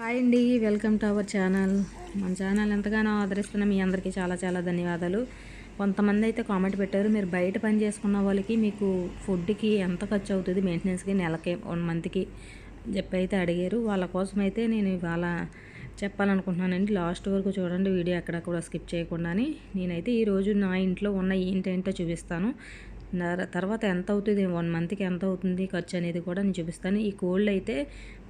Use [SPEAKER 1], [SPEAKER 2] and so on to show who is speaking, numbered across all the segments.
[SPEAKER 1] Hi అండి welcome to our channel. మన channel ఎంతగానో ఆదరిస్తున్న మీ అందరికీ చాలా చాలా ధన్యవాదాలు. కొంతమంది అయితే కామెంట్ పెట్టారు మీరు బయట పని చేసుకున్న వాళ్ళకి మీకు ఫుడ్కి ఎంత ఖర్చు అవుతుంది మెయింటెనెన్స్కి నెలకి వన్ మంత్కి చెప్పి అయితే అడిగారు. వాళ్ళ కోసం అయితే నేను ఇవాళ చెప్పాలనుకుంటున్నానండి. లాస్ట్ వరకు చూడండి వీడియో ఎక్కడ కూడా స్కిప్ చేయకుండా నేనైతే ఈరోజు నా ఇంట్లో ఉన్న ఏంటేంటో చూపిస్తాను. తర్వాత ఎంత అవుతుంది? వన్ మంత్కి ఎంత అవుతుంది ఖర్చు అనేది కూడా నేను చూపిస్తాను. ఈ కోళ్ళు అయితే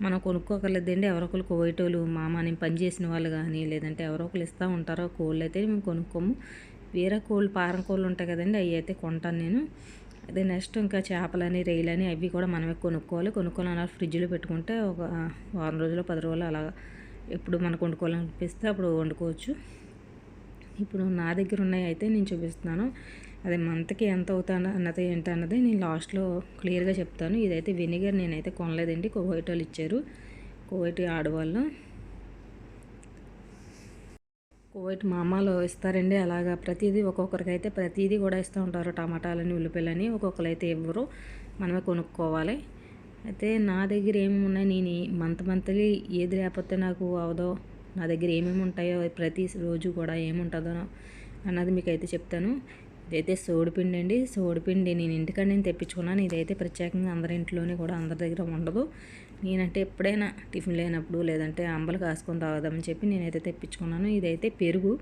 [SPEAKER 1] మనం కొనుక్కోకర్లేదండి ఎవరో ఒకరు కోయటోళ్ళు మామ నేను పని చేసిన వాళ్ళు కానీ లేదంటే ఎవరో ఒకరు ఇస్తూ ఉంటారో. కోళ్ళు అయితే మేము కొనుక్కోము. వేరే కోళ్ళు పారం కోళ్ళు ఉంటాయి కదండి అవి అయితే కొంటాను నేను. అదే నెక్స్ట్ ఇంకా చేపలని రొయ్యలని అవి కూడా మనమే కొనుక్కోవాలి. కొనుక్కోవాలి అలా ఫ్రిడ్జ్లో పెట్టుకుంటే ఒక వారం రోజులు పది రోజులు అలా ఎప్పుడు మనకు వండుకోవాలనిపిస్తే అప్పుడు వండుకోవచ్చు. ఇప్పుడు నా దగ్గర ఉన్నాయి అయితే నేను చూపిస్తున్నాను. అదే మంత్కి ఎంత అవుతాను అన్నది ఏంటి అన్నది నేను లాస్ట్లో క్లియర్గా చెప్తాను. ఇదైతే వెనిగర్ నేనైతే కొనలేదండి. కువైట్ వాళ్ళు ఇచ్చారు. కువైట్ ఆడవాళ్ళు. కువైట్ మామాలు ఇస్తారండి. అలాగా ప్రతిదీ ఒక్కొక్కరికి అయితే ప్రతిదీ కూడా ఇస్తూ ఉంటారు టమాటాలని ఉల్లిపాయలని. ఒక్కొక్కరు అయితే ఇవ్వరు. మనమే కొనుక్కోవాలి. అయితే నా దగ్గర ఏమేమి ఉన్నాయి? నేను మంత్ మంత్లీ ఏది లేకపోతే నాకు అవదో నా దగ్గర ఏమేమి ఉంటాయో ప్రతి రోజు కూడా ఏముంటుందో అన్నది మీకు అయితే చెప్తాను. ఇదైతే సోడిపిండి అండి. సోడిపిండి నేను ఇంటికాడ నేను తెప్పించుకున్నాను. ఇదైతే ప్రత్యేకంగా అందరి ఇంట్లోనే కూడా అందరి దగ్గర ఉండదు. నేనంటే ఎప్పుడైనా టిఫిన్ లేనప్పుడు లేదంటే అంబలు కాసుకొని తాగుదామని చెప్పి నేనైతే తెప్పించుకున్నాను. ఇదైతే పెరుగు.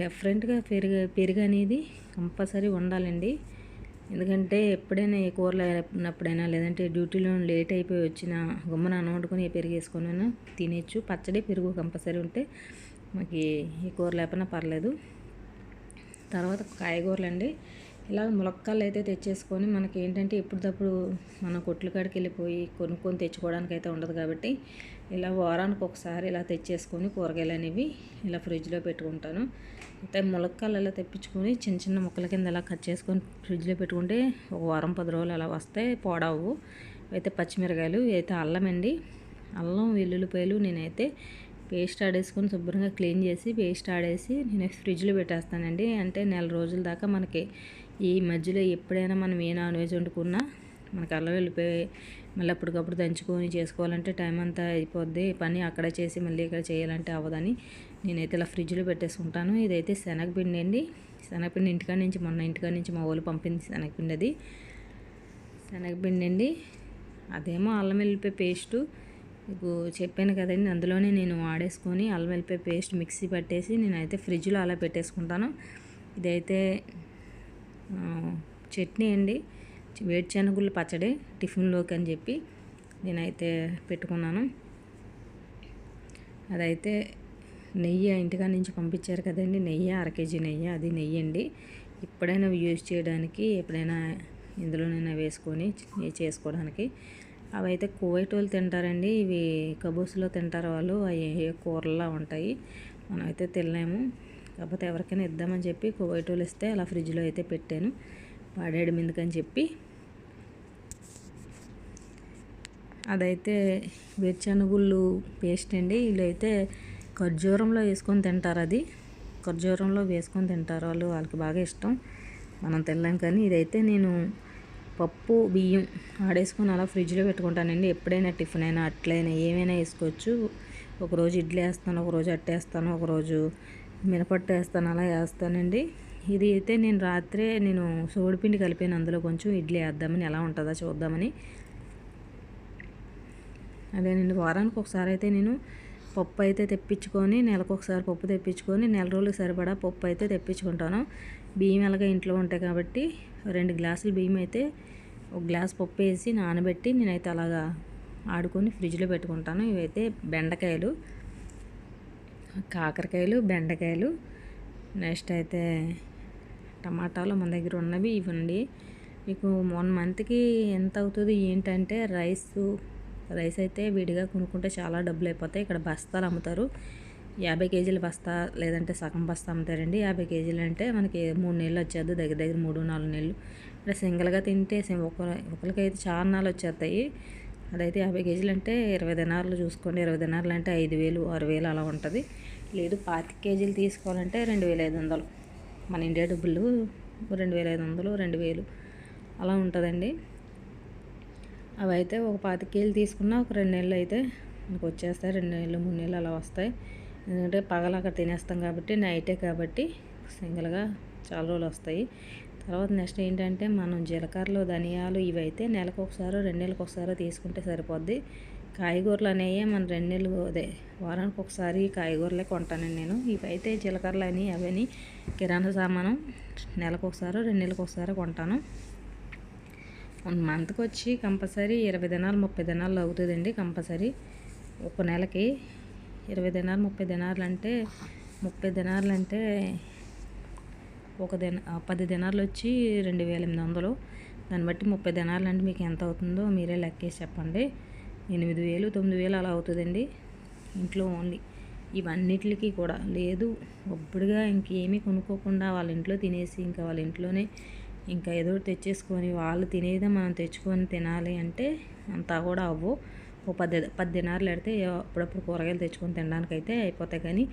[SPEAKER 1] డిఫరెంట్గా పెరుగు పెరుగు అనేది కంపల్సరీ ఉండాలండి. ఎందుకంటే ఎప్పుడైనా ఏ కూరలు అయినప్పుడైనా లేదంటే డ్యూటీలో లేట్ అయిపోయి వచ్చిన గుమ్మన అన్నం వండుకొని పెరుగు వేసుకొని తినేచ్చు. పచ్చడి పెరుగు కంపల్సరీ ఉంటే మనకి ఏ కూర లేకపోయినా పర్లేదు. తర్వాత కాయగూరలు అండి ఇలా ములక్కాయలు అయితే తెచ్చేసుకొని మనకి ఏంటంటే ఎప్పటికప్పుడు మన కొట్లు కాడికి వెళ్ళిపోయి కొనుక్కొని తెచ్చుకోవడానికి అయితే ఉండదు కాబట్టి ఇలా వారానికి ఒకసారి ఇలా తెచ్చేసుకొని కూరగాయలు అనేవి ఇలా ఫ్రిడ్జ్లో పెట్టుకుంటాను. అయితే ములక్కాయలు అలా తెప్పించుకొని చిన్న చిన్న ముక్కల కింద ఇలా కట్ చేసుకొని ఫ్రిడ్జ్లో పెట్టుకుంటే ఒక వారం పది రోజులు అలా వస్తే పోడవు. అయితే పచ్చిమిరకాయలు అయితే అల్లం అండి. అల్లం వెల్లుల్లిపాయలు నేనైతే పేస్ట్ ఆడేసుకొని శుభ్రంగా క్లీన్ చేసి పేస్ట్ ఆడేసి నేను ఫ్రిడ్జ్లో పెట్టేస్తానండి. అంటే నెల రోజుల దాకా మనకి ఈ మధ్యలో ఎప్పుడైనా మనం ఏ నాన్ వెజ్ వండుకున్నా మనకి అల్లం వెళ్ళిపోయి మళ్ళీ అప్పటికప్పుడు దంచుకొని చేసుకోవాలంటే టైం అంతా అయిపోద్ది. పని అక్కడ చేసి మళ్ళీ ఇక్కడ చేయాలంటే అవ్వదని నేనైతే ఇలా ఫ్రిడ్జ్లో పెట్టేసుకుంటాను ఇదైతే శనగపిండి అండి. శనగపిండి ఇంటికాడ నుంచి మొన్న ఇంటికాడ నుంచి మా వాళ్ళు పంపింది శనగపిండి అది. శనగపిండి అండి. అదేమో అల్లం వెళ్ళిపోయి పేస్టు. మీకు చెప్పాను కదండి అందులోనే నేను వాడేసుకొని అల్లం వెల్లిపాయ పేస్ట్ మిక్సీ పట్టేసి నేనైతే ఫ్రిడ్జ్లో అలా పెట్టేసుకుంటాను. ఇదైతే చట్నీ అండి. వేడిశనగుళ్ళు పచ్చడి టిఫిన్లోకి అని చెప్పి నేనైతే పెట్టుకున్నాను. అదైతే నెయ్యి ఇంటికాడ నుంచి పంపించారు కదండి నెయ్యి అర కేజీ నెయ్యి అది నెయ్యి అండి. ఎప్పుడైనా యూజ్ చేయడానికి ఎప్పుడైనా ఇందులోనైనా వేసుకొని చేసుకోవడానికి అవి అయితే కువైట్ వాళ్ళు తింటారండి. ఇవి కబూస్లో తింటారు వాళ్ళు. అవి ఏ కూరలా ఉంటాయి. మనమైతే తినలేము. కాకపోతే ఎవరికైనా ఇద్దామని చెప్పి కువైట్ వాళ్ళు ఇస్తే అలా ఫ్రిడ్జ్లో అయితే పెట్టాను. పాడేయడం ఎందుకని చెప్పి. అదైతే వేరుశనగుళ్ళు పేస్ట్ అండి. వీళ్ళు అయితే ఖర్జూరంలో వేసుకొని తింటారు అది. ఖర్జూరంలో వేసుకొని తింటారు వాళ్ళు. వాళ్ళకి బాగా ఇష్టం. మనం తినలేం కానీ ఇదైతే నేను పప్పు బియ్యం ఆడేసుకొని అలా ఫ్రిడ్జ్లో పెట్టుకుంటానండి. ఎప్పుడైనా టిఫిన్ అయినా అట్లైనా ఏమైనా వేసుకోవచ్చు. ఒకరోజు ఇడ్లీ వేస్తాను ఒకరోజు అట్టేస్తాను ఒకరోజు మినపట్టు వేస్తాను అలా వేస్తానండి. ఇది అయితే నేను రాత్రే నేను సోడిపిండి కలిపాను. అందులో కొంచెం ఇడ్లీ వేద్దామని ఎలా ఉంటుందో చూద్దామని. అదేనండి వారానికి ఒకసారి అయితే నేను పప్పు అయితే తెప్పించుకొని నెలకు ఒకసారి పప్పు తెప్పించుకొని నెల రోజులు సరిపడా పప్పు అయితే తెప్పించుకుంటాను. బియ్యం ఎలాగ ఇంట్లో ఉంటాయి కాబట్టి రెండు గ్లాసులు బియ్యం అయితే ఒక గ్లాస్ పప్పు వేసి నానబెట్టి నేనైతే అలాగా ఆడుకొని ఫ్రిడ్జ్లో పెట్టుకుంటాను. ఇవైతే బెండకాయలు కాకరకాయలు బెండకాయలు నెక్స్ట్ అయితే టమాటాలు మన దగ్గర ఉన్నవి ఇవ్వండి మీకు వన్ మంత్కి ఎంత అవుతుంది ఏంటంటే రైసు రైస్ అయితే విడిగా కొనుక్కుంటే చాలా డబ్బులు అయిపోతాయి ఇక్కడ బస్తాలు అమ్ముతారు. యాభై కేజీల బస్తా లేదంటే సగం బస్తా అమ్ముతారండి. యాభై కేజీలు అంటే మనకి మూడు నెలలు వచ్చేది దగ్గర దగ్గర మూడు నాలుగు నెలలు ఇక్కడ సింగిల్గా తింటే సి- ఒక ఒకరికైతే చాలా నాలుగు వచ్చేస్తాయి. అదైతే యాభై కేజీలు అంటే ఇరవై దినార్లు చూసుకోండి. ఇరవై దినార్లు అంటే ఐదు వేలు ఆరు వేలు అలా ఉంటుంది. లేదు పాతిక కేజీలు తీసుకోవాలంటే రెండు వేల ఐదు వందలు. మన ఇండియా డబ్బులు రెండు వేల ఐదు వందలు రెండు వేలు అలా ఉంటుందండి. అవి అయితే ఒక పాతిక కేజీలు తీసుకున్నా ఒక రెండు నెలలు అయితే మనకు వచ్చేస్తాయి. రెండు నెలలు మూడు నెలలు అలా వస్తాయి. ఎందుకంటే పగల అక్కడ తినేస్తాం కాబట్టి నైటే కాబట్టి సింగిల్గా చాలా రోజులు వస్తాయి. తర్వాత నెక్స్ట్ ఏంటంటే మనం జీలకర్రలు ధనియాలు ఇవైతే నెలకు ఒకసారి రెండు నెలలకు ఒకసారి తీసుకుంటే సరిపోద్ది. కాయగూరలు అనేవి మన రెండు నెలలు అదే వారానికి ఒకసారి కాయగూరలే కొంటానండి నేను. ఇవైతే జీలకర్రలు అని అవని కిరాణా సామాను నెలకు ఒకసారి రెండు నెలలకు ఒకసారి కొంటాను. వన్ మంత్కి వచ్చి కంపల్సరీ ఇరవై దినాలు ముప్పై దినాలు అవుతుందండి కంపల్సరీ. ఒక నెలకి ఇరవై దినాలు ముప్పై దినాలు అంటే ముప్పై దినాలు అంటే ఒక దిన పది దినాలు వచ్చి రెండు వేల ఎనిమిది వందలు. దాన్ని బట్టి ముప్పై దినాలు అంటే మీకు ఎంత అవుతుందో మీరే లెక్కేసి చెప్పండి. ఎనిమిది వేలు తొమ్మిది వేలు అలా అవుతుందండి ఇంట్లో ఓన్లీ. ఇవన్నిటికి కూడా లేదు. ఒప్పుడుగా ఇంకేమీ కొనుక్కోకుండా వాళ్ళ ఇంట్లో తినేసి ఇంకా వాళ్ళ ఇంట్లోనే ఇంకా ఏదో తెచ్చేసుకొని వాళ్ళు తినేదే మనం తెచ్చుకొని తినాలి అంటే అంతా కూడా అవ్వు. ఓ పది పది దినారులు పెడితే అప్పుడప్పుడు కూరగాయలు తెచ్చుకొని తినడానికి అయితే అయిపోతాయి కానీ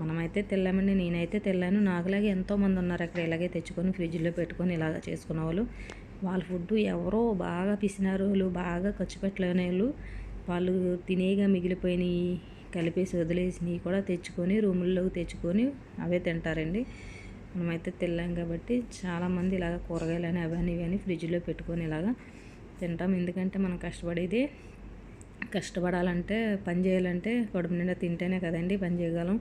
[SPEAKER 1] మనమైతే తెల్లామండి నేనైతే తెల్లాను. నాకులాగే ఎంతోమంది ఉన్నారు అక్కడ ఇలాగే తెచ్చుకొని ఫ్రిడ్జ్లో పెట్టుకొని ఇలాగ చేసుకునే వాళ్ళు. వాళ్ళ ఫుడ్ ఎవరో బాగా పిసినారు వాళ్ళు బాగా ఖర్చు పెట్టలేని వాళ్ళు. వాళ్ళు తినేగా మిగిలిపోయినాయి కలిపేసి వదిలేసినవి కూడా తెచ్చుకొని రూముల్లోకి తెచ్చుకొని అవే తింటారండి. మనమైతే తెల్లాం కాబట్టి చాలామంది ఇలాగ కూరగాయలని అవన్నీ ఇవన్నీ ఫ్రిడ్జ్లో పెట్టుకొని ఇలాగా తింటాం. ఎందుకంటే మనం కష్టపడేది కష్టపడాలంటే పని చేయాలంటే కడుపు నిండా తింటేనే కదండి పని చేయగలం.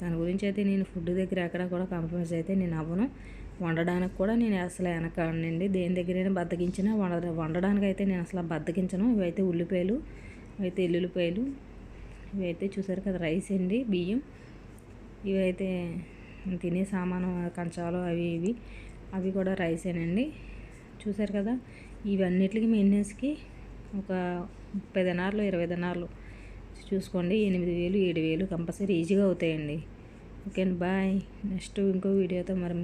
[SPEAKER 1] దాని గురించి అయితే నేను ఫుడ్ దగ్గర ఎక్కడ కూడా కాంప్రమైజ్ అయితే నేను అవ్వను. వండడానికి కూడా నేను అసలు వెనకండి దేని దగ్గరైనా బద్దగించినా వండ వండడానికి అయితే నేను అసలు బద్దగించను ఇవైతే ఉల్లిపాయలు ఇవైతే ఎల్లుల్లిపాయలు ఇవైతే చూసారు కదా రైస్ అండి బియ్యం. ఇవైతే తినే సామాను కంచాలు అవి ఇవి. అవి కూడా రైసేనండి. చూసారు కదా ఇవన్నిటికి మెయింటెనెన్స్కి ఒక ముప్పై దినార్లు ఇరవై దినార్లు చూసుకోండి. ఎనిమిది వేలు ఏడు వేలు కంపల్సరీ ఈజీగా అవుతాయండి. ఓకే అండి బాయ్. నెక్స్ట్ ఇంకో వీడియోతో మరి